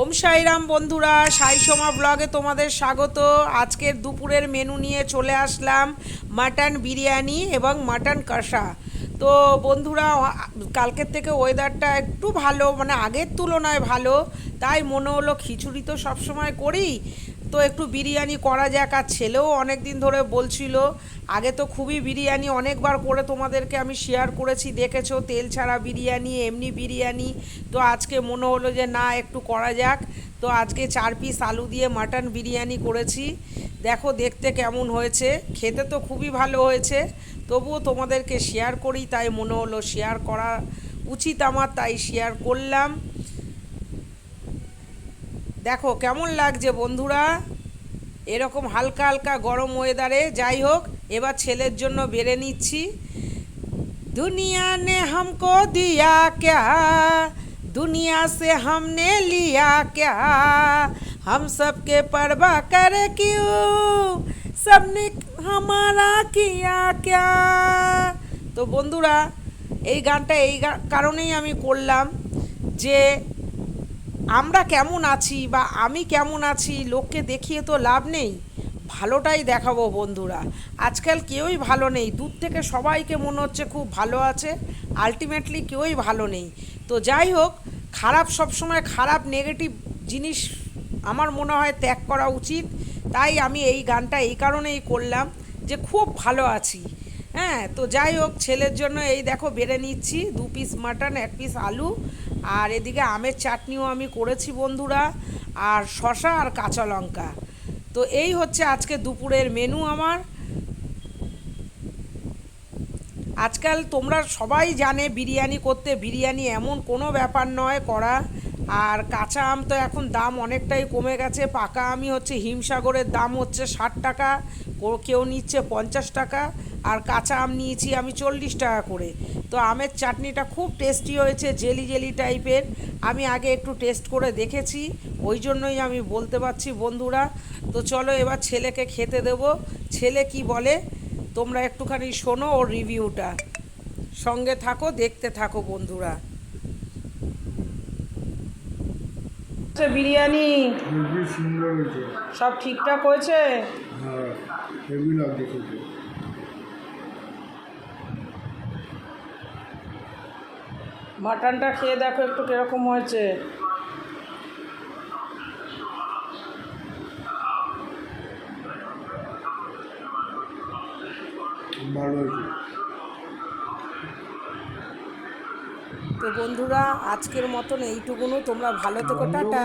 ওম সাইরাম বন্ধুরা, সাই সোমা ব্লগে তোমাদের স্বাগত। আজকের দুপুরের মেনু নিয়ে চলে আসলাম মাটন বিরিয়ানি এবং মাটন কষা। তো বন্ধুরা কালকের থেকে ওয়েদারটা একটু ভালো মানে আগের তুলনায় ভালো, তাই মনে হলো খিচুড়ি তো সবসময় করি। তো একটু বিরিয়ানি করা যাক, আর ছেলেও অনেক দিন ধরে বলছিল, আগে তো খুবই বিরিয়ানি অনেকবার করে তোমাদেরকে আমি শেয়ার করেছি, দেখেছ, তেল ছাড়া বিরিয়ানি, এমনি বিরিয়ানি। তো আজকে মনে হলো যে না, একটু করা যাক। তো আজকে চার পিস আলু দিয়ে মাটন বিরিয়ানি করেছি। দেখো, দেখতে কেমন হয়েছে? খেতে তো খুবই ভালো হয়েছে। তবুও তোমাদেরকে শেয়ার করি, তাই মনে হলো শেয়ার করা উচিত আমার, তাই শেয়ার করলাম। দেখো, কেমন লাগছে বন্ধুরা? এরকম হালকা হালকা গরম ওয়েদারে যাই হোক, এবার ছেলের জন্য বেড়ে নিচ্ছি। দুনিয়া নে হামকো দিয়া ক্যা, দুনিয়া সে হামনে লিয়া ক্যা। हम सबके परवाह करे क्यों सबने हमारा किया क्या তো বন্ধুরা এই গানটা এই গা- কারণেই আমি করলাম যে আমরা কেমন আছি বা আমি কেমন আছি লোককে দেখিয়ে তো লাভ নেই ভালোটাই দেখাবো বন্ধুরা আজকাল কেউই ভালো নেই দূর থেকে সবাইকে মনে হচ্ছে খুব ভালো আছে আলটিমেটলি কেউই ভালো নেই তো যাই হোক খারাপ সবসময় খারাপ নেগেটিভ জিনিস আমার মনে হয় ত্যাগ করা উচিত। তাই আমি এই গানটা এই কারণেই করলাম যে খুব ভালো আছি। হ্যাঁ তো যাই হোক, ছেলের জন্য এই দেখো বেড়ে নিচ্ছি, দু পিস মাটন এক পিস আলু। আর এদিকে আমের চাটনিও আমি করেছি বন্ধুরা, আর শশা আর কাঁচা লঙ্কা। তো এই হচ্ছে আজকে দুপুরের মেনু আমার। আজকাল তোমরা সবাই জানে বিরিয়ানি করতে বিরিয়ানি এমন কোনো ব্যাপার নয় করা। আর কাঁচা আম তো এখন দাম অনেকটাই কমে গেছে। পাকা আমই হচ্ছে হিমসাগরের দাম হচ্ছে ষাট টাকা, কেউ নিচ্ছে পঞ্চাশ টাকা। আর কাঁচা আম নিয়েছি আমি চল্লিশ টাকা করে। তো আমের চাটনিটা খুব টেস্টি হয়েছে, জেলি জেলি টাইপের আমি আগে একটু টেস্ট করে দেখেছি, ওই জন্যই আমি বলতে পারছি বন্ধুরা। তো চলো এবার ছেলেকে খেতে দেব। ছেলে কি বলে? তোমরা একটুখানি শোনো ওর রিভিউটা সঙ্গে থাকো, দেখতে থাকো বন্ধুরা। বিরিয়ানি। খুবই সুন্দর হয়েছে। সব ঠিকঠাক হয়েছে? হ্যাঁ হেভি লাগছে খেতে। মাটনটা খেয়ে দেখো একটু কীরকম হয়েছে। ভালো হয়েছে। তো বন্ধুরা আজকের মতন এইটুকুনও তোমরা ভালো থেকো। টাটা।